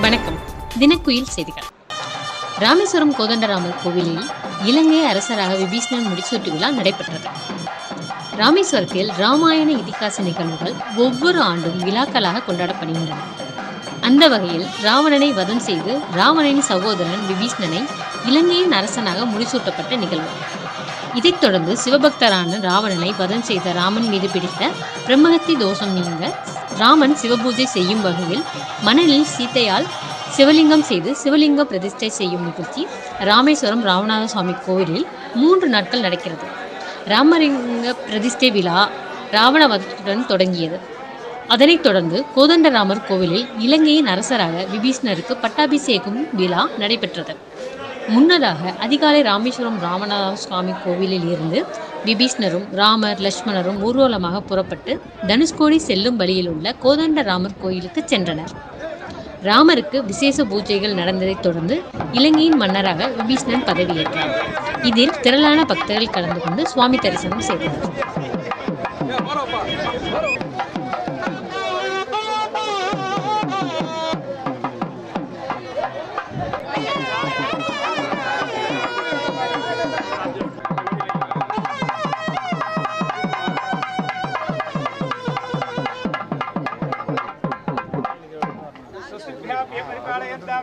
வணக்கம். தினக்குயில் செய்திகள். ராமேஸ்வரம் கோதண்டராமர் கோவிலில் இலங்கை அரசராக விபீஷ்ணன் முடிசூட்டு விழா நடைபெற்றது. ராமேஸ்வரத்தில் ராமாயண இதிகாச நிகழ்வுகள் ஒவ்வொரு ஆண்டும் விழாக்களாக கொண்டாடப்படுகின்றன. அந்த வகையில் ராவணனை வதம் செய்து ராவணனின் சகோதரன் விபீஷ்ணனை இலங்கையின் அரசனாக முடிசூட்டப்பட்ட நிகழ்வு. இதைத் தொடர்ந்து சிவபக்தரான ராவணனை வதம் செய்த ராமன் மீது பிடித்த பிரம்மஹத்தி தோஷம் நீங்க ராமன் சிவபூஜை செய்யும் வகையில் மணலில் சீத்தையால் சிவலிங்கம் செய்து சிவலிங்க பிரதிஷ்டை செய்யும் நிகழ்ச்சி ராமேஸ்வரம் ராமநாத சுவாமி கோவிலில் மூன்று நாட்கள் நடக்கிறது. ராமலிங்க பிரதிஷ்டை விழா ராவணவதத்துடன் தொடங்கியது. அதனைத் தொடர்ந்து கோதண்டராமர் கோவிலில் இலங்கையின் அரசராக விபீஷ்ணருக்கு பட்டாபிஷேகம் விழா நடைபெற்றது. முன்னதாக அதிகாலை ராமேஸ்வரம் ராமநாத சுவாமி கோவிலில் இருந்து விபீஷ்ணரும் ராமர் லட்சுமணரும் ஊர்வலமாக புறப்பட்டு தனுஷ்கோடி செல்லும் வழியில் உள்ள கோதண்ட ராமர் கோயிலுக்கு சென்றனர். ராமருக்கு விசேஷ பூஜைகள் நடந்ததைத் தொடர்ந்து இலங்கையின் மன்னராக விபீஷ்ணன் பதவியேற்றார். இதில் திரளான பக்தர்கள் கலந்து கொண்டு சுவாமி தரிசனம் செய்தனர்.